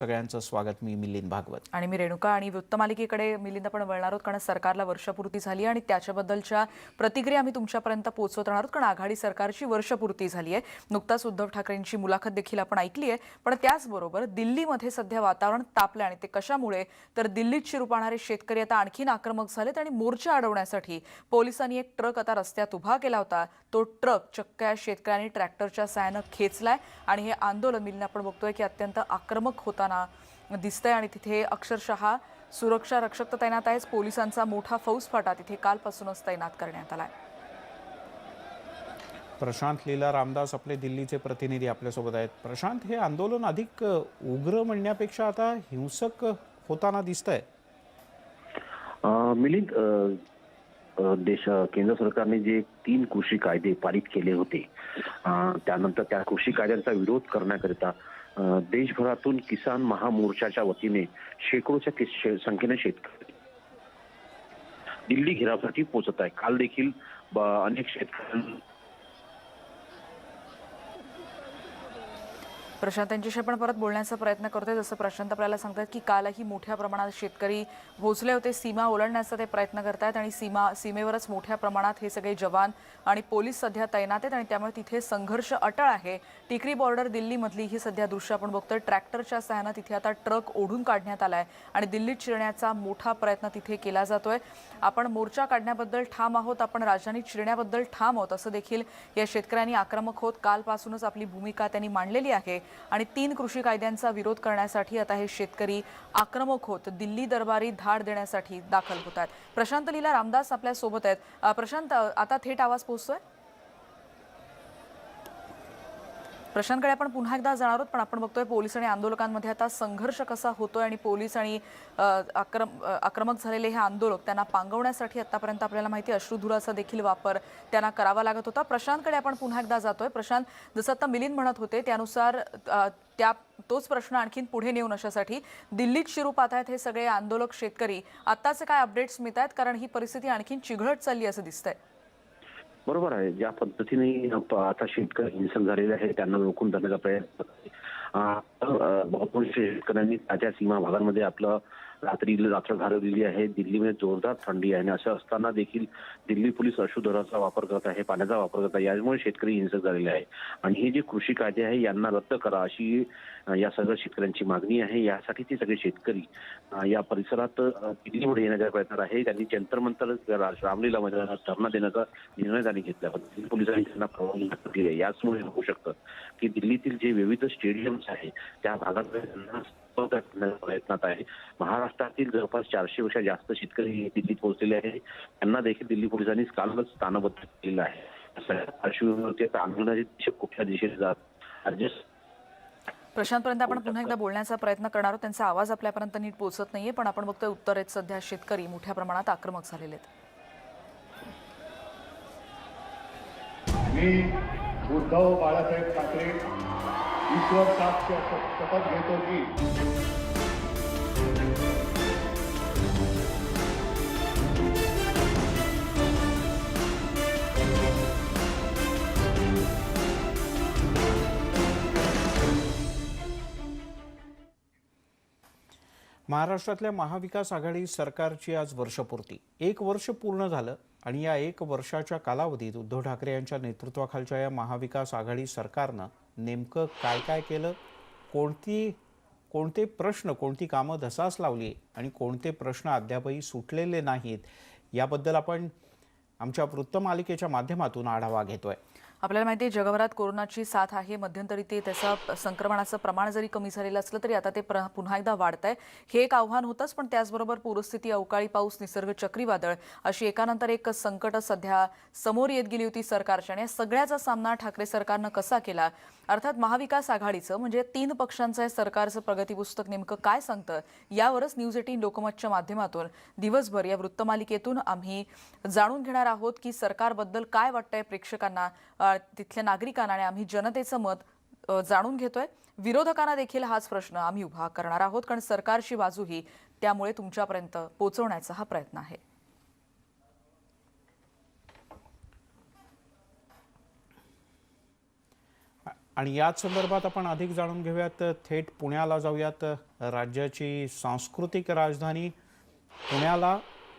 सगळ्यांचं स्वागत मी मिलिंद भागवत. आणि मी रेणुका आणि वृत्तमालिकेकडे मिलिंद आपण वळणार आहोत कारण सरकारला वर्षपूर्ती झाली आणि त्याच्याबद्दलच्या प्रतिक्रिया आम्ही तुमच्यापर्यंत पोहोचवत राहणार आहोत कारण आघाडी सरकारची वर्षपूर्ती झाली आहे. नुकताच उद्धव ठाकरेंची मुलाखत देखील आपण ऐकली आहे. पण त्याचबरोबर दिल्लीमध्ये सध्या वातावरण तापलं आणि ते कशामुळे? तर दिल्लीत शिरू पाहणारे शेतकरी आता आणखीन आक्रमक झालेत आणि मोर्चा अडवण्यासाठी पोलिसांनी एक ट्रक आता रस्त्यात उभा केला होता. तो ट्रक चक्क या शेतकऱ्यांनी ट्रॅक्टरच्या सहाय्यानं खेचलाय आणि हे आंदोलन मिलिंद आपण बघतोय की अत्यंत आक्रमक होताना दिसतंय आणि तिथे अक्षरशः सुरक्षा रक्षक तर तैनात आहेच. पोलिसांचा मोठा फौजफाटा तिथे कालपासूनच तैनात करण्यात आलाय. प्रशांत लीला रामदास आपले दिल्लीचे प्रतिनिधी आपल्यासोबत आहेत. प्रशांत हे आंदोलन अधिक उग्र म्हणण्यापेक्षा आता हिंसक होताना दिसतंय. अ, मिलिंद देश केंद्र सरकारने जे तीन कृषी कायदे पारित केले होते त्यानंतर त्या कृषी कायद्यांचा विरोध करण्याकरिता देशभरातून किसान महामोर्चाच्या वतीने शेकडोच्या संख्येने शेतकरी दिल्ली घेरावसाठी पोहोचत आहे काल देखील अनेक शेतकऱ्यांना प्रशांत यांच्याशी आपण परत बोलण्याचा प्रयत्न करतोय. जसं प्रशांत आपल्याला सांगतात की कालही मोठ्या प्रमाणात शेतकरी भोसले होते. सीमा ओलांडण्याचा ते प्रयत्न करतायत आणि सीमा सीमेवरच मोठ्या प्रमाणात हे सगळे जवान आणि पोलीस सध्या तैनात आहेत आणि त्यामुळे तिथे संघर्ष अटळ आहे. टिकरी बॉर्डर दिल्लीमधली ही सध्या दृश्य आपण बघतोय. ट्रॅक्टरच्या सहाय्यानं तिथे आता ट्रक ओढून काढण्यात आलाय आणि दिल्लीत शिरण्याचा मोठा प्रयत्न तिथे केला जातोय. आपण मोर्चा काढण्याबद्दल ठाम आहोत. आपण राजधानीत शिरण्याबद्दल ठाम आहोत असं देखील या शेतकऱ्यांनी आक्रमक होत कालपासूनच आपली भूमिका त्यांनी मांडलेली आहे. आणि तीन कृषी कायद्यांचा विरोध करण्यासाठी आता हे शेतकरी आक्रमक होत दिल्ली दरबारी धाड देण्यासाठी दाखल होत आहेत प्रशांत लीला रामदास आपल्यासोबत आहेत प्रशांत आता थेट आवाज पोहोचतोय? प्रशांतकडे आपण पुन्हा एकदा जाणार आहोत पण आपण बघतोय पोलीस आणि आंदोलकांमध्ये आता संघर्ष कसा होतोय आणि पोलीस आणि आक्रम आक्रमक झालेले हे आंदोलक त्यांना पांगवण्यासाठी आतापर्यंत आपल्याला माहिती अश्रुधुराचा देखील वापर त्यांना करावा लागत होता. प्रशांतकडे आपण पुन्हा एकदा जातोय. प्रशांत जसं आता मिलिंद म्हणत होते त्यानुसार त्या तोच प्रश्न आणखीन पुढे नेऊन अशासाठी दिल्लीत शिरू पाहत आहेत हे सगळे आंदोलक शेतकरी आत्ताचे काय अपडेट्स मिळत आहेत कारण ही परिस्थिती आणखीन चिघळत चालली असं दिसतंय. बरोबर आहे. ज्या पद्धतीने आता शेतकरी हिंसक झालेले आहे त्यांना रोखून धरण्याचा प्रयत्न शेतकऱ्यांनी ताज्या सीमा भागांमध्ये आपलं रात्री रात्र घालवलेली आहे. दिल्लीमध्ये जोरदार थंडी आहे आणि असं असताना देखील दिल्ली पोलीस अशुधराचा वापर करत आहे पाण्याचा वापर करत आहे. यामुळे शेतकरी हिंसक झालेले आहे. आणि हे जे कृषी कायदे आहे यांना रद्द करा अशी या सगळ्या शेतकऱ्यांची मागणी आहे. यासाठी ते सगळे शेतकरी या परिसरात दिल्लीमध्ये येण्याचा प्रयत्न आहे त्यांनी जंतरमंतर रामलीला मैदानात धरणा देण्याचा निर्णय त्यांनी घेतला पण दिल्ली पोलिसांनी त्यांना परवानगी दिली आहे. याचमुळे होऊ शकतं की दिल्लीतील जे विविध स्टेडियम्स आहे त्या भागात त्यांना प्रयत्नात आहे. महाराष्ट्रातील जवळपास चारशे पेक्षा जास्त शेतकरी दिल्लीत पोहोचलेले आहे त्यांना देखील दिल्ली पोलिसांनी कालच स्थानबद्ध केलेलं आहे. असं पार्श्वभूमीवरती आता आंदोलनाची दिशा कुठल्या दिशेने जात राज्य प्रशांतपर्यंत आपण पुन्हा एकदा बोलण्याचा प्रयत्न करणार आहोत. त्यांचा आवाज आपल्यापर्यंत नीट पोहोचत नाहीये पण आपण बघतोय उत्तरेत सध्या शेतकरी. मोठ्या प्रमाणात आक्रमक झालेले आहेत. मी उद्धव बाळासाहेब ठाकरे ईश्वर साक्ष शपथ घेतो की महाराष्ट्रातल्या महाविकास आघाडी सरकारची आज वर्षपूर्ती. एक वर्ष पूर्ण झालं आणि या एक वर्षाच्या कालावधीत उद्धव ठाकरे यांच्या नेतृत्वाखालच्या या महाविकास आघाडी सरकारनं नेमकं काय काय केलं? कोणती कोणते प्रश्न कोणती कामं धसास लावली आणि कोणते प्रश्न अद्यापही सुटलेले नाहीत? याबद्दल आपण आमच्या वृत्तमालिकेच्या माध्यमातून आढावा घेतो आहे आपल्याला माहिती आहे जगभरात कोरोनाची साथ आहे मध्यंतरी ते त्याचं संक्रमणाचं प्रमाण जरी कमी झालेलं असलं तरी आता ते प्र- पुन्हा एकदा वाढत आहे हे एक आव्हान होतंच पण त्याचबरोबर पूरस्थिती अवकाळी पाऊस निसर्ग चक्रीवादळ अशी एकानंतर एक संकट सध्या समोर येत गेली होती सरकारच्या आणि या सगळ्याचा सामना ठाकरे सरकारनं कसा केला? अर्थात महाविकास आघाडीचं म्हणजे तीन पक्षांचं हे सरकारचं प्रगती पुस्तक नेमकं काय सांगतं? यावरच न्यूज एटीन लोकमतच्या माध्यमातून दिवसभर या वृत्तमालिकेतून आम्ही जाणून घेणार आहोत की सरकारबद्दल काय वाटतंय प्रेक्षकांना तिथल्या नागरिकांना आणि आम्ही जनतेचं मत जाणून घेतोय. विरोधकांना देखील हाच प्रश्न आम्ही उभा करणार आहोत कारण सरकारची बाजूही त्यामुळे तुमच्यापर्यंत पोहोचवण्याचा हा प्रयत्न आहे. आणि याच संदर्भात आपण अधिक जाणून घेऊयात. थेट पुण्याला जाऊयात. राज्याची सांस्कृतिक राजधानी पुण्याला